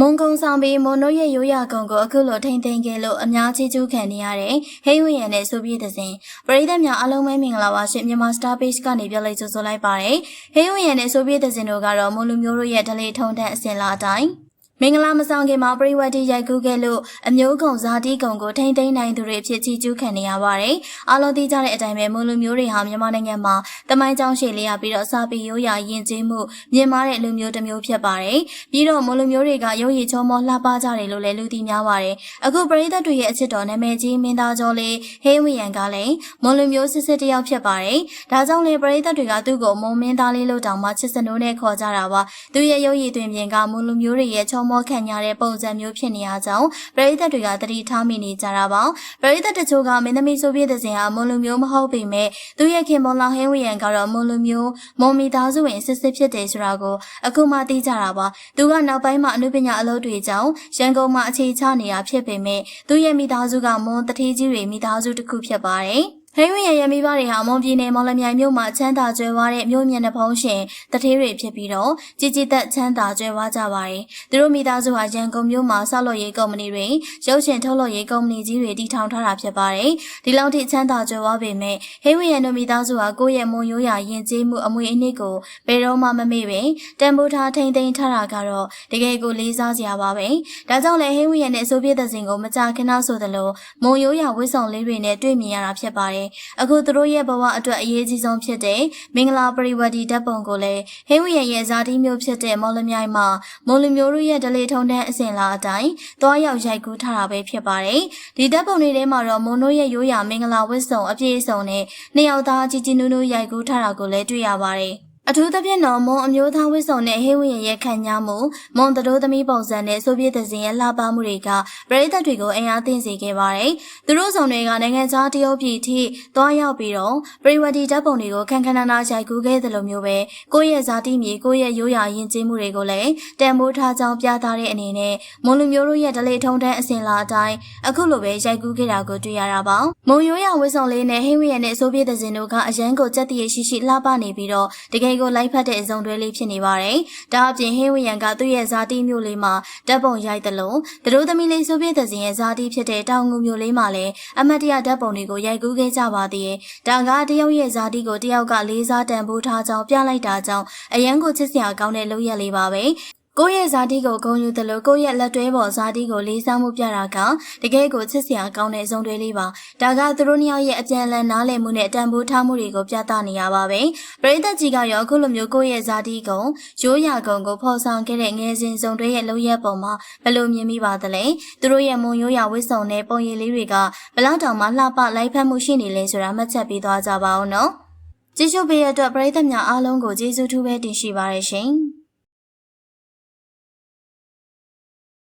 မုံကုံဆောင်ပြီးမွန်တို့ရဲ့ရိုးရာကုံကိုအခုလိုထိမ့်သိမ်းခဲ့လို့အများကြီးကျူးခံနေရတဲ့ဟိဝရန်နဲ့ဆိုပြည့်တဲ့စဉ်ပရိသတ်များအားလုံးပဲမင်္ဂလာပါရှင်မြန်မာ Star Page ကနေပြောလိုက်ကြိုဆိုလိုက်ပါရယ်ဟိဝရန်နဲ့ဆိုပြည့်တဲ့စဉ်တို့ကတော့မွန်လူမျိုးတို့ရဲ့ဒလေးထုံထက်အစဉ်လာအတိုင်း မင်္ဂလာမဆောင်ခင်မှာပရိဝတ်တီရိုက်ကူးခဲ့လို့အမျိုးကုံဇာတိကုံကိုထိမ့်သိမ်းနိုင်သူတွေဖြစ်ချီကျူးခံနေရပါတယ်။အားလုံးသိကြတဲ့အတိုင်းပဲမွန်လူမျိုးတွေဟာမြန်မာနိုင်ငံမှာတမိုင်းကြောင်းရှည်လျာပြီးတော့စာပေရိုးရာယဉ်ကျေးမှုမြင့်မားတဲ့လူမျိုးတစ်မျိုးဖြစ်ပါတယ်။ပြီးတော့မွန်လူမျိုးတွေကရုပ်ရည်ချောမောလှပကြတယ်လို့လည်းလူသိများပါတယ်။အခုပရိသတ်တွေရဲ့အချစ်တော်နာမည်ကြီးမင်းသားကျော်လေးဟေးဝီယန်ကလည်းမွန်လူမျိုးစစ်စစ်တယောက်ဖြစ်ပါတယ်။ဒါကြောင့်လေပရိသတ်တွေကသူ့ကိုမွန်မင်းသားလေးလို့တောင်မှချစ်စနိုးနဲ့ခေါ်ကြတာပါ။သူရဲ့ရုပ်ရည်တွင်ပြင်ကမွန်လူမျိုးတွေရဲ့ချောမောခံရတဲ့ပုံစံမျိုးဖြစ်နေရကြောင်းပရိသတ်တွေကသတိထားမိနေကြတာပါပရိသတ်တချို့ကမင်းသမီးဆိုပြည့်တဲ့စဉ်ဟာမွန်လူမျိုးမဟုတ်ပေမဲ့သူရဲ့ခင်ပွန်လောင်ဟင်းဝီယန်ကတော့မွန်လူမျိုးမွန်မီသားစုဝင်စစ်စစ်ဖြစ်တယ်ဆိုတာကိုအခုမှသိကြတာပါသူကနောက်ပိုင်းမှာအနုပညာအလုပ်တွေကြောင့်ရန်ကုန်မှာအခြေချနေတာဖြစ်ပေမဲ့သူရဲ့မိသားစုကမွန်တထေးကြီးတွေမိသားစုတစ်ခုဖြစ်ပါတယ် ဟိန်းဝရရဲ့မိဘတွေဟာမွန်ပြည်နယ်မော်လမြိုင်မြို့မှာချမ်းသာကြွယ်ဝတဲ့မြို့မြတ်နှဖုံးရှင်တထေးတွေဖြစ်ပြီးတော့ကြည်ကြည်သက်ချမ်းသာကြွယ်ဝကြပါတယ်။သူတို့မိသားစုဟာရန်ကုန်မြို့မှာဆောက်လုပ်ရေးကုမ္ပဏီတွေရုပ်ရှင်ထုတ်လုပ်ရေးကုမ္ပဏီကြီးတွေတည်ထောင်ထားတာဖြစ်ပါတယ်။ဒီလောက်ထိချမ်းသာကြွယ်ဝပေမဲ့ဟိန်းဝရတို့မိသားစုဟာကိုယ့်ရဲ့မွန်ရိုးရာယဉ်ကျေးမှုအမွေအနှစ်ကိုဘယ်တော့မှမမေ့ပဲတန်ဖိုးထားထိမ့်သိမ်းထားတာကတော့တကယ်ကိုလေးစားစရာပါပဲ။ဒါကြောင့်လည်းဟိန်းဝရနဲ့ဆိုဗီယက်သစဉ်ကိုမကြာခဏဆိုသလိုမွန်ရိုးရာဝတ်ဆောင်လေးတွေနဲ့တွေ့မြင်ရတာဖြစ်ပါတယ်။အခုသူတို့ရဲ့ဘဝအတွက်အရေးကြီးဆုံးဖြစ်တဲ့မင်္ဂလာပရိဝတ်ဒီဓာတ်ပုံကိုလည်းဟင်းဝရရဲ့ဇာတိမျိုးဖြစ်တဲ့မော်လမြိုင်မှာမော်လမျိုးတို့ရဲ့ဒလေထုံတန်းအစဉ်လာအတိုင်းသွားရောက်ရိုက်ကူးထားတာပဲဖြစ်ပါတယ်။ဒီဓာတ်ပုံတွေထဲမှာတော့မွန်တို့ရဲ့ရိုးရာမင်္ဂလာဝတ်စုံအပြည့်အစုံနဲ့နှစ်ယောက်သားကြီးကြီးနူးနူးရိုက်ကူးထားတာကိုလည်းတွေ့ရပါတယ်။ အထူးသဖြင့်တော့မွန်အမျိုးသားဝိစုံနဲ့ဟေးဝရင်ရဲ့ခံညာမှုမွန်တတိုးသမီးပုံစံနဲ့ဆိုဗီယက်သဇင်ရဲ့လှပမှုတွေကပရိသတ်တွေကိုအင်အားသင့်စေခဲ့ပါတယ်။သူတို့ဆောင်တွေကနိုင်ငံခြားတရုတ်ပြည်ထိသွားရောက်ပြီးတော့ပရိဝတီဓာတ်ပုံတွေကိုခန်းခန်းနာနာရိုက်ကူးခဲ့သလိုမျိုးပဲကိုယ့်ရဲ့ဇာတိမြေကိုယ့်ရဲ့ရိုးရာယဉ်ကျေးမှုတွေကိုလည်းတန်ဖိုးထားကြောင်းပြသတဲ့အနေနဲ့မွန်လူမျိုးတို့ရဲ့ဒလေထုံတန်းအစဉ်လာအတိုင်းအခုလိုပဲရိုက်ကူးခဲ့တာကိုတွေ့ရတာပါ။မွန်ရိုးရာဝိစုံလေးနဲ့ဟေးဝရင်နဲ့ဆိုဗီယက်သဇင်တို့ကအရန်ကိုကြက်တည်ရှိရှိလှပနေပြီးတော့တကယ်ကိုလိုက်ဖက်တဲ့အစုံတွဲလေးဖြစ်နေပါတယ်။ဒါအပြင်ဟင်းဝရန်ကသူ့ရဲ့ဇာတိမျိုးလေးမှာဓာတ်ပုံရိုက်တယ်လို့သူတို့သမီးလေးဆိုပြတဲ့စဉ်ရဲ့ဇာတိဖြစ်တဲ့တောင်ငူမျိုးလေးမှာလည်းအမတ်တရဓာတ်ပုံတွေကိုရိုက်ကူးခဲ့ကြပါသေးတယ်။ဒါကတယောက်ရဲ့ဇာတိကိုတယောက်ကလေးစားတန်ဖိုးထားကြောင်းပြလိုက်တာကြောင့်အရန်ကိုချစ်စရာကောင်းတဲ့လုပ်ရက်လေးပါပဲ။ ကိုယ့်ရဲ့ဇာတိကိုဂုဏ်ယူတယ်လို့ကိုယ့်ရဲ့လက်တွဲပေါ်ဇာတိကိုလေးစားမှုပြတာကတကယ်ကိုချစ်စရာကောင်းတဲ့အစုံတွေလေးပါဒါကသူတို့နှစ်ယောက်ရဲ့အပြန်အလှန်နားလည်မှုနဲ့တန်ဖိုးထားမှုတွေကိုပြသနေရပါပဲပရိသတ်ကြီးကရောအခုလိုမျိုးကိုယ့်ရဲ့ဇာတိကုံရိုးရာကုံကိုဖော်ဆောင်ခဲ့တဲ့ငယ်စဉ်စုံတွေရဲ့လုပ်ရက်ပုံမှာဘယ်လိုမြင်မိပါသလဲသူတို့ရဲ့မုံရိုးရာဝတ်စုံတဲ့ပုံရိပ်လေးတွေကဘလောက်တောင်မှလှပလိုက်ဖက်မှုရှိနေလဲဆိုတာမှတ်ချက်ပေးသွားကြပါဦးနော်ကြည့်ရှုပေးရတဲ့အတွက်ပရိသတ်များအားလုံးကိုကျေးဇူးထူးပဲတင်ရှိပါရရှင်